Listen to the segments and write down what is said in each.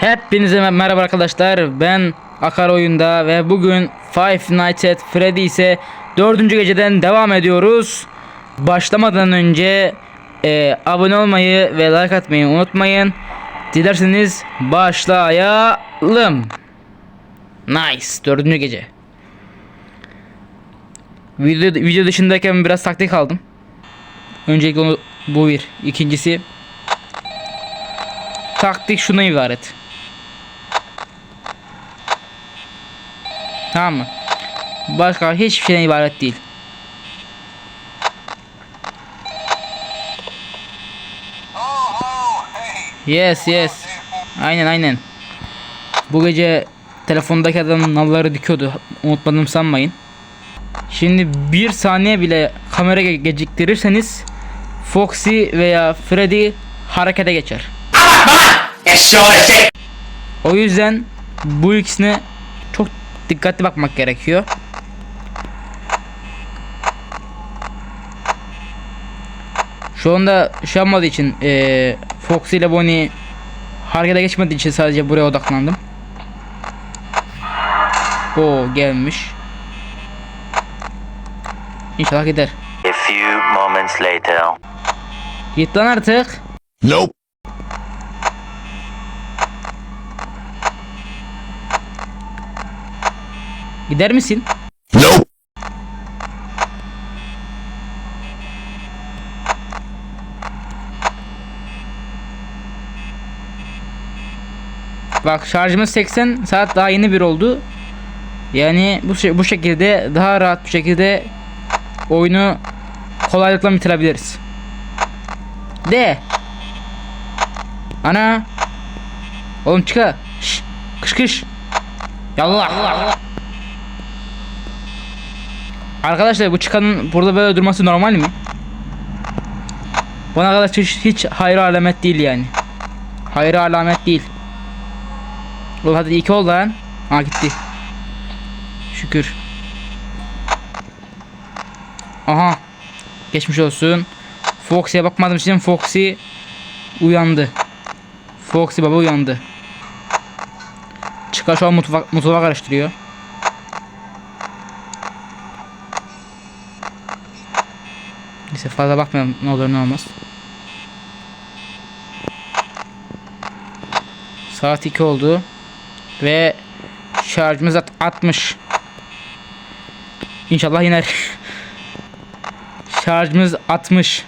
Hepinize merhaba arkadaşlar. Ben Akar oyunda ve bugün Five Nights at Freddy ise dördüncü geceden devam ediyoruz. Başlamadan önce e, abone olmayı ve like atmayı unutmayın. Dilerseniz başlayalım. Nice. Dördüncü gece. Video, video dışındayken biraz taktik aldım. Öncelikle onu, bu bir. İkincisi taktik şuna ibaret. Tamam mı? Başka hiçbir şeyden ibaret değil. Yes yes. Aynen aynen. Bu gece telefondaki adam nalları dikiyordu. Unutmadım sanmayın. Şimdi bir saniye bile kamera ge- geciktirirseniz Foxy veya Freddy harekete geçer. O yüzden bu ikisine çok dikkatli bakmak gerekiyor. Şu anda şey yapmadığı için eee Foxy ile Bonnie harekete geçmediği için sadece buraya odaklandım. O gelmiş. İnşallah gider. A few moments later. Git lan artık. Nope. Gider misin? Nope. Bak şarjımız 80 saat daha yeni bir oldu. Yani bu bu şekilde daha rahat bir şekilde oyunu kolaylıkla bitirebiliriz. De. Ana. Oğlum çıka. Şş. Kış kış. Yallah. Arkadaşlar bu çıkanın burada böyle durması normal mi? Bana kadar hiç, hiç hayır alamet değil yani. Hayır alamet değil. Oğlum hadi iki oldu lan. Ha gitti. Şükür. Aha. Geçmiş olsun. Foxy'ye bakmadım için Foxy uyandı. Foxy baba uyandı. Çıkar şu an mutfak, mutfağa karıştırıyor. Neyse fazla bakmayalım ne olur ne olmaz. Saat 2 oldu. Ve şarjımız at 60. İnşallah iner. şarjımız 60.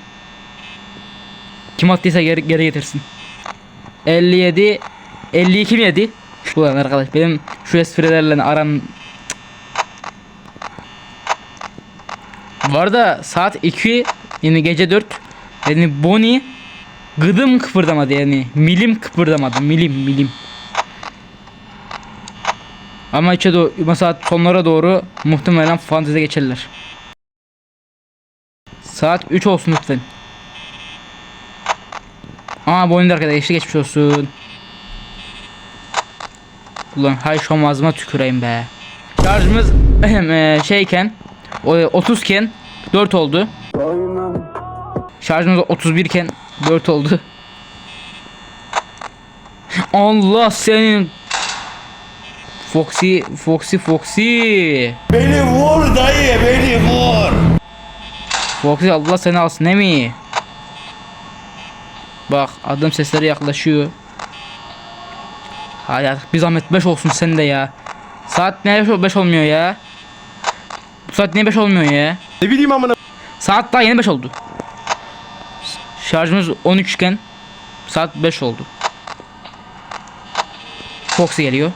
Kim attıysa geri, geri getirsin. 57 52 mi yedi? Ulan arkadaş benim şu esprilerle aram Bu arada saat 2 yani gece 4 yani Bonnie gıdım kıpırdamadı yani milim kıpırdamadı milim milim. Ama içe doğru mesela sonlara doğru muhtemelen fanteze geçerler. Saat 3 olsun lütfen. Aa bu oyunda arkadaşlar geçti geçmiş olsun. Ulan hay an ağzıma tüküreyim be. Şarjımız şeyken o 30 iken 4 oldu. Şarjımız 31 iken 4 oldu. Allah senin Foxy Foxy Foxy Beni vur dayı beni vur. Foxy Allah seni alsın ne mi? Bak adım sesleri yaklaşıyor. Hadi artık bir zahmet 5 olsun sen de ya. Saat ne 5 olmuyor ya? Bu saat niye 5 olmuyor ya? Ne bileyim amına. Saat daha yeni 5 oldu. Şarjımız 13 iken saat 5 oldu. Foxy geliyor.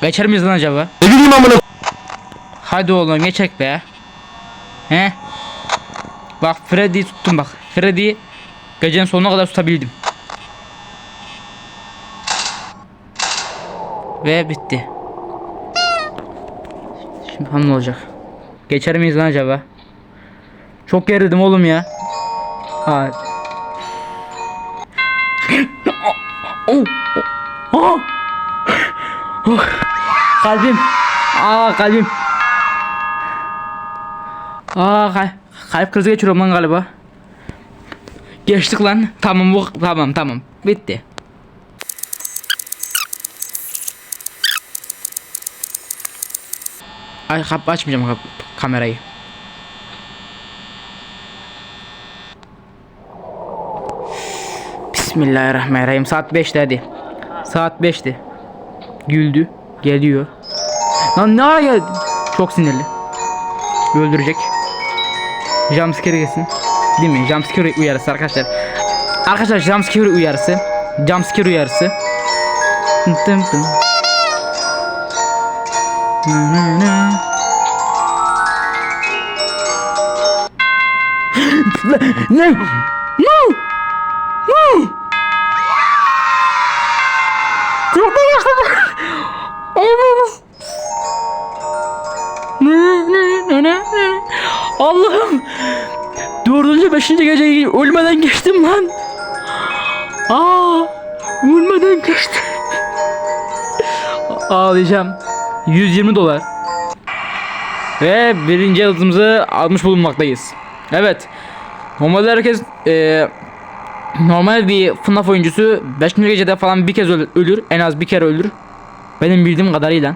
Geçer miyiz lan acaba? Ne bileyim amına. Hadi oğlum geçek be. He? Bak Freddy'yi tuttum bak. Freddy'yi gecenin sonuna kadar tutabildim. Ve bitti. Şimdi hanım olacak? Geçer miyiz lan acaba? Çok gerildim oğlum ya. Ha. oh. Oh. Oh. Kalbim. Aa kalbim. Aa kay kalp krizi geçiriyorum lan galiba. Geçtik lan. Tamam bu tamam tamam. Bitti. Kap açmayacağım kap kamerayı. Bismillahirrahmanirrahim. Saat 5'te hadi. Saat 5'ti. Güldü. Geliyor. Lan ne ara? Çok sinirli. Öldürecek. Jumpscare gelsin. Değil mi? Jumpscare uyarısı arkadaşlar. Arkadaşlar jumpscare uyarısı. Jumpscare uyarısı. Tım tım Ne? Ne? Ne? Korkmaya başladım. Allah'ım. Ne, ne, ne, ne, ne? Allah'ım. Dördüncü, beşinci geceyi ölmeden geçtim lan. Aa, ölmeden geçtim. Ağlayacağım. 120 dolar. Ve birinci yıldızımızı almış bulunmaktayız. Evet. Normalde herkes eee normal bir FNAF oyuncusu 5. gecede falan bir kez öl- ölür. En az bir kere ölür. Benim bildiğim kadarıyla.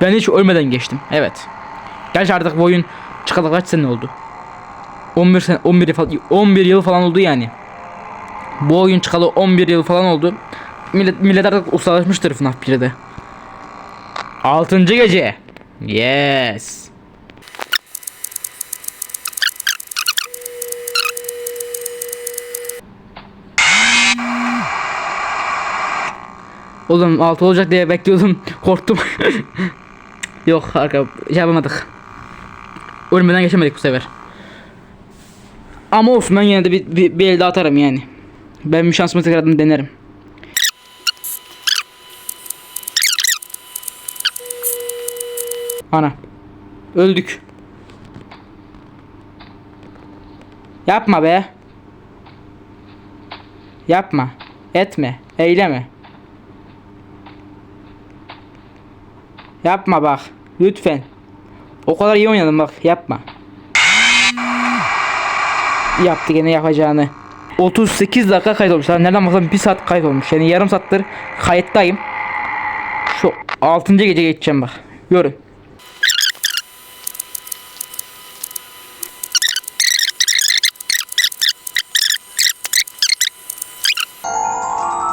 Ben hiç ölmeden geçtim. Evet. Gerçi artık bu oyun çıkalı kaç sene oldu? 11 sene 11 yıl falan 11 yıl falan oldu yani. Bu oyun çıkalı 11 yıl falan oldu. Millet, millet artık ustalaşmıştır FNAF 1'de. 6. gece. Yes. Oğlum 6 olacak diye bekliyordum. Korktum. Yok arka şey yapamadık. Ölmeden geçemedik bu sefer. Ama olsun ben yine de bir, bir, bir el daha atarım yani. Ben bir şansımı tekrardan denerim. Ana. Öldük. Yapma be. Yapma. Etme. Eyleme. Yapma bak. Lütfen. O kadar iyi oynadım bak. Yapma. Yaptı gene yapacağını. 38 dakika kayıt Nereden baksan 1 saat kayıt. Yani yarım saattir kayıttayım. Şu 6. gece geçeceğim bak. Görün.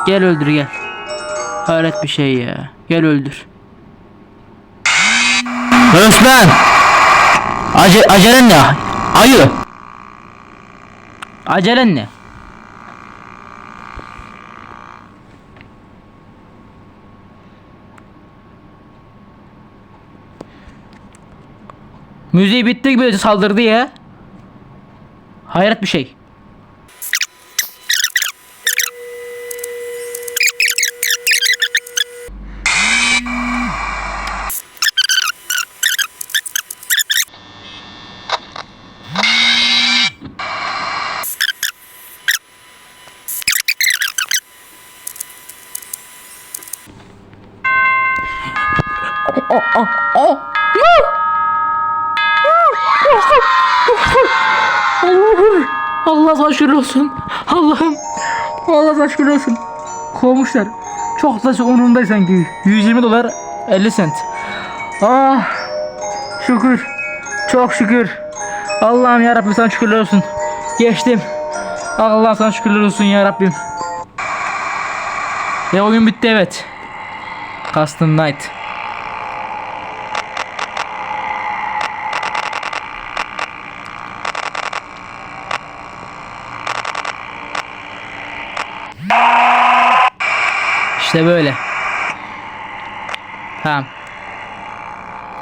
Gel öldür gel. Hayret bir şey ya. Gel öldür. Özben! Ace acelen ne? Ayı! Acelen ne? Müziği bitti gibi saldırdı ya. Hayret bir şey. Allah'ım. Allah sana şükür olsun. Allah'ım. Allah sana şükür olsun. Kovmuşlar. Çok da umurumda sanki. 120 dolar 50 sent. Ah. Şükür. Çok şükür. Allah'ım ya Rabbim sana şükürler olsun. Geçtim. Allah sana şükürler olsun ya Rabbim. Ve oyun bitti evet. Custom Night. İşte böyle. Tamam.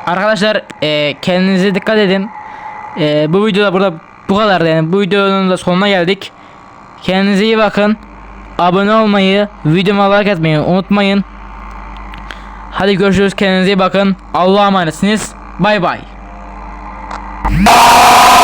Arkadaşlar e, kendinize dikkat edin. E, bu videoda burada bu kadar yani. Bu videonun da sonuna geldik. Kendinize iyi bakın. Abone olmayı, videoma like atmayı unutmayın. Hadi görüşürüz. Kendinize iyi bakın. Allah'a emanetsiniz. Bay bay.